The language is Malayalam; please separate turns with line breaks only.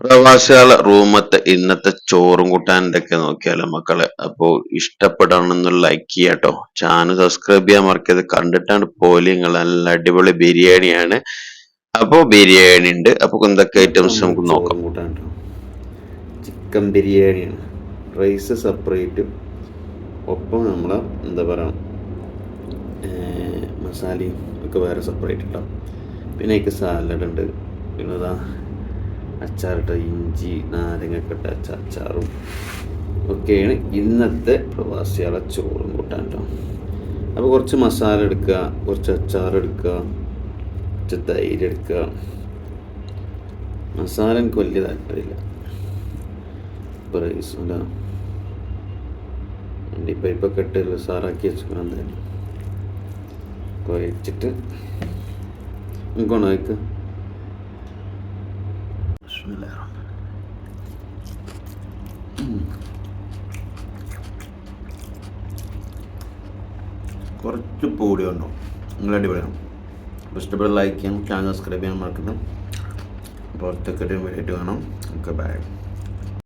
പ്രവാസികളെ റൂമത്തെ ഇന്നത്തെ ചോറും കൂട്ടാനൊക്കെ നോക്കിയാലോ മക്കളെ അപ്പോ ഇഷ്ടപ്പെടണമെന്ന് ലൈക്ക് ചെയ്യാട്ടോ. ചാനൽ സബ്സ്ക്രൈബ് ചെയ്യാൻ മറക്കരുത്. കണ്ടിട്ടാണ് പോലെ നിങ്ങൾ നല്ല അടിപൊളി ബിരിയാണിയാണ്. അപ്പോ ബിരിയാണി ഉണ്ട്. അപ്പൊ എന്തൊക്കെ ഐറ്റംസ് നമുക്ക് നോക്കാം.
കൂട്ടാൻ ചിക്കൻ ബിരിയാണിയാണ്. റൈസ് സെപ്പറേറ്റും ഒപ്പം നമ്മൾ എന്താ പറയുക മസാലയും ഒക്കെ വേറെ സെപ്പറേറ്റ് ഉണ്ടാവും പിന്നെ അതിക്ക് സാലഡ് ഉണ്ട്. പിന്നെ അച്ചാറിട്ട ഇഞ്ചി നാരങ്ങക്കെട്ട അച്ച- അച്ചാറും ഒക്കെയാണ് ഇന്നത്തെ പ്രവാസികളെ ചോറും കൂട്ടാൻ കേട്ടോ അപ്പോൾ കുറച്ച് മസാല എടുക്കുക കുറച്ച് അച്ചാർ എടുക്കുക കുറച്ച് തൈര് എടുക്കുക. മസാല എനിക്ക് വലിയ താല്പര്യമില്ല. ഇപ്പോൾ റൈസ് അല്ല ഇട്ട് സാറാക്കി വെച്ചിരിക്കണം എന്തായാലും. കുറച്ച് പൂടി ഉണ്ടോ? നിങ്ങൾ അടിപൊളിയാണ് ഇഷ്ടപ്പെട്ട ലൈക്ക് ചെയ്യാം ചാനൽ സബ്സ്ക്രൈബ് ചെയ്യാൻ മറക്കുന്നു അപ്പോൾ ഒറ്റക്കെട്ടും വേണ്ടിയിട്ട് വേണം ഓക്കെ ബൈ